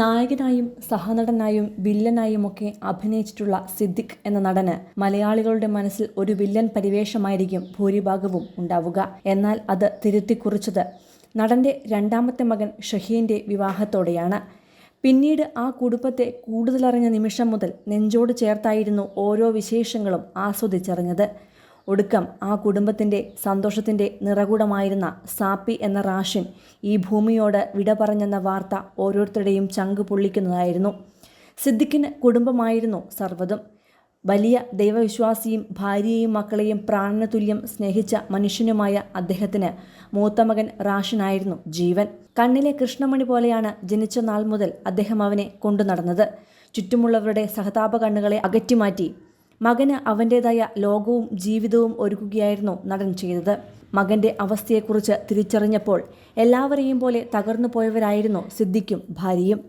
നായകനായും സഹനടനായും വില്ലനായും ഒക്കെ അഭിനയിച്ചിട്ടുള്ള സിദ്ദിഖ് എന്ന നടന് മലയാളികളുടെ മനസ്സിൽ ഒരു വില്ലൻ പരിവേഷമായിരിക്കും ഭൂരിഭാഗവും ഉണ്ടാവുക. എന്നാൽ അത് തിരുത്തിക്കുറിച്ചത് നടന്റെ രണ്ടാമത്തെ മകൻ ഷഹീന്റെ വിവാഹത്തോടെയാണ്. പിന്നീട് ആ കുടുംബത്തെ കൂടുതലറിഞ്ഞ നിമിഷം മുതൽ നെഞ്ചോട് ചേർത്തായിരുന്നു ഓരോ വിശേഷങ്ങളും ആസ്വദിച്ചറിഞ്ഞത്. ഒടുക്കം ആ കുടുംബത്തിന്റെ സന്തോഷത്തിന്റെ നിറകൂടമായിരുന്ന സാപ്പി എന്ന റാഷൻ ഈ ഭൂമിയോട് വിട പറഞ്ഞെന്ന വാർത്ത ഓരോരുത്തരുടെയും ചങ്ക് പൊള്ളിക്കുന്നതായിരുന്നു. സിദ്ദിഖിന് കുടുംബമായിരുന്നു സർവതും. വലിയ ദൈവവിശ്വാസിയും ഭാര്യയെയും മക്കളെയും പ്രാണന തുല്യം സ്നേഹിച്ച മനുഷ്യനുമായ അദ്ദേഹത്തിന് മൂത്തമകൻ റാഷനായിരുന്നു ജീവൻ. കണ്ണിലെ കൃഷ്ണമണി പോലെയാണ് ജനിച്ച നാൾ മുതൽ അദ്ദേഹം അവനെ കൊണ്ടു നടന്നത്. ചുറ്റുമുള്ളവരുടെ സഹതാപ കണ്ണുകളെ അകറ്റിമാറ്റി മകന് അവന്റേതായ ലോകവും ജീവിതവും ഒരുക്കുകയായിരുന്നു നടൻ ചെയ്തത്. മകന്റെ അവസ്ഥയെക്കുറിച്ച് തിരിച്ചറിഞ്ഞപ്പോൾ എല്ലാവരെയും പോലെ തകർന്നു പോയവരായിരുന്നു സിദ്ദിഖും ഭാര്യയും.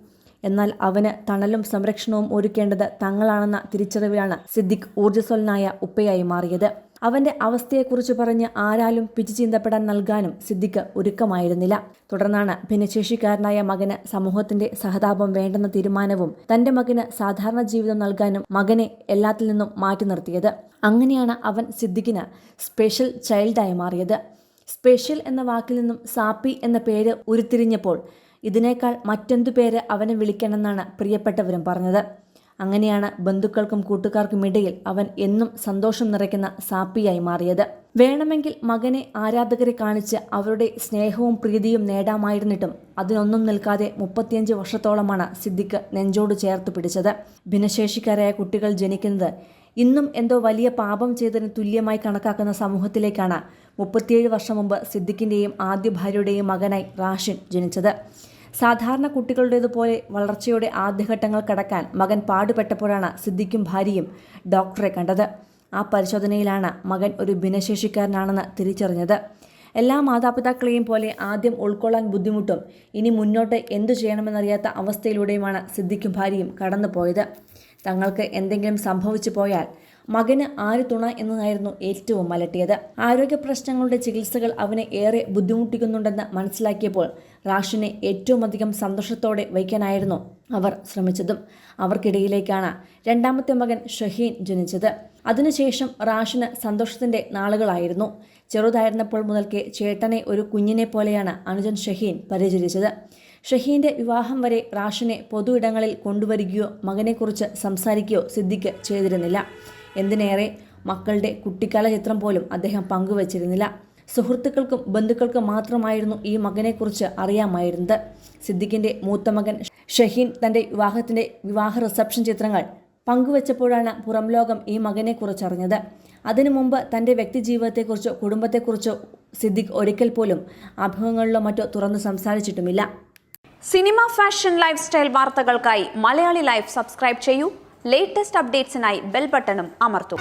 എന്നാൽ അവന് തണലും സംരക്ഷണവും ഒരുക്കേണ്ടത് തങ്ങളാണെന്ന തിരിച്ചറിവിലാണ് സിദ്ദിഖ് ഊർജസ്വലനായ ഉപ്പയായി മാറിയത്. അവന്റെ അവസ്ഥയെക്കുറിച്ച് പറഞ്ഞ് ആരാലും പിച്ചു ചീന്തപ്പെടാൻ നൽകാനും സിദ്ദിഖ് ഒരുക്കമായിരുന്നില്ല. തുടർന്നാണ് ഭിന്നശേഷിക്കാരനായ മകന് സമൂഹത്തിന്റെ സഹതാപം വേണ്ടെന്ന തീരുമാനവും തന്റെ മകന് സാധാരണ ജീവിതം നൽകാനും മകനെ എല്ലാത്തിൽ നിന്നും മാറ്റി നിർത്തിയത്. അങ്ങനെയാണ് അവൻ സിദ്ദിഖിന് സ്പെഷ്യൽ ചൈൽഡായി മാറിയത്. സ്പെഷ്യൽ എന്ന വാക്കിൽ നിന്നും സാപ്പി എന്ന പേര് ഉരുത്തിരിഞ്ഞപ്പോൾ ഇതിനേക്കാൾ മറ്റെന്തു പേര് അവനെ വിളിക്കണമെന്നാണ് പ്രിയപ്പെട്ടവരും പറഞ്ഞത്. അങ്ങനെയാണ് ബന്ധുക്കൾക്കും കൂട്ടുകാർക്കും ഇടയിൽ അവൻ എന്നും സന്തോഷം നിറയ്ക്കുന്ന സാപ്പിയായി മാറിയത്. വേണമെങ്കിൽ മകനെ ആരാധകരെ കാണിച്ച് അവരുടെ സ്നേഹവും പ്രീതിയും നേടാമായിരുന്നിട്ടും അതിനൊന്നും നിൽക്കാതെ മുപ്പത്തിയഞ്ച് വർഷത്തോളമാണ് സിദ്ദിഖ് നെഞ്ചോട് ചേർത്ത് പിടിച്ചത്. ഭിന്നശേഷിക്കാരായ കുട്ടികൾ ജനിക്കുന്നത് ഇന്നും എന്തോ വലിയ പാപം ചെയ്തതിന് തുല്യമായി കണക്കാക്കുന്ന സമൂഹത്തിലേക്കാണ് മുപ്പത്തിയേഴ് വർഷം മുമ്പ് സിദ്ദിഖിന്റെയും ആദ്യ ഭാര്യയുടെയും മകനായി റാഷിൻ ജനിച്ചത്. സാധാരണ കുട്ടികളുടേതുപോലെ വളർച്ചയുടെ ആദ്യഘട്ടങ്ങൾ കടക്കാൻ മകൻ പാടുപെട്ടപ്പോഴാണ് സിദ്ദിഖും ഭാര്യയും ഡോക്ടറെ കണ്ടത്. ആ പരിശോധനയിലാണ് മകൻ ഒരു ഭിന്നശേഷിക്കാരനാണെന്ന് തിരിച്ചറിഞ്ഞത്. എല്ലാ മാതാപിതാക്കളെയും പോലെ ആദ്യം ഉൾക്കൊള്ളാൻ ബുദ്ധിമുട്ടും ഇനി മുന്നോട്ട് എന്തു ചെയ്യണമെന്നറിയാത്ത അവസ്ഥയിലൂടെയുമാണ് സിദ്ദിഖും ഭാര്യയും കടന്നുപോയത്. തങ്ങൾക്ക് എന്തെങ്കിലും സംഭവിച്ചു പോയാൽ മകന് ആര് തുണ എന്നതായിരുന്നു ഏറ്റവും അലട്ടിയത്. ആരോഗ്യ പ്രശ്നങ്ങളുടെ ചികിത്സകൾ അവനെ ഏറെ ബുദ്ധിമുട്ടിക്കുന്നുണ്ടെന്ന് മനസ്സിലാക്കിയപ്പോൾ റാഷിനെ ഏറ്റവും അധികം സന്തോഷത്തോടെ വയ്ക്കാനായിരുന്നു അവർ ശ്രമിച്ചതും. അവർക്കിടയിലേക്കാണ് രണ്ടാമത്തെ മകൻ ഷഹീൻ ജനിച്ചത്. അതിനുശേഷം റാഷിന് സന്തോഷത്തിന്റെ നാളുകളായിരുന്നു. ചെറുതായിരുന്നപ്പോൾ മുതൽക്കേ ചേട്ടനെ ഒരു കുഞ്ഞിനെ പോലെയാണ് അനുജൻ ഷഹീൻ പരിചരിച്ചത്. ഷഹീന്റെ വിവാഹം വരെ റാഷിനെ പൊതു ഇടങ്ങളിൽ കൊണ്ടുവരികയോ മകനെക്കുറിച്ച് സംസാരിക്കുകയോ സിദ്ദിഖ് ചെയ്തിരുന്നില്ല. എന്തിനേറെ മക്കളുടെ കുട്ടിക്കാല ചിത്രം പോലും അദ്ദേഹം പങ്കുവച്ചിരുന്നില്ല. സുഹൃത്തുക്കൾക്കും ബന്ധുക്കൾക്കും മാത്രമായിരുന്നു ഈ മകനെക്കുറിച്ച് അറിയാമായിരുന്നത്. സിദ്ദിഖിന്റെ മൂത്ത മകൻ ഷഹീൻ തന്റെ വിവാഹത്തിന്റെ വിവാഹ റിസപ്ഷൻ ചിത്രങ്ങൾ പങ്കുവച്ചപ്പോഴാണ് പുറം ലോകം ഈ മകനെക്കുറിച്ച് അറിഞ്ഞത് അതിനു മുമ്പ് തന്റെ വ്യക്തിജീവിതത്തെക്കുറിച്ചോ കുടുംബത്തെക്കുറിച്ചോ സിദ്ദിഖ് ഒരിക്കൽ പോലും അഭിമുഖങ്ങളിലോ മറ്റോ തുറന്ന് സംസാരിച്ചിട്ടുമില്ല. സിനിമ ഫാഷൻ ലൈഫ് സ്റ്റൈൽ വാർത്തകൾക്കായി മലയാളി ലൈഫ് സബ്സ്ക്രൈബ് ചെയ്യൂ. ലേറ്റസ്റ്റ് അപ്ഡേറ്റ്സിനായി ബെൽ ബട്ടണും അമർത്തൂ.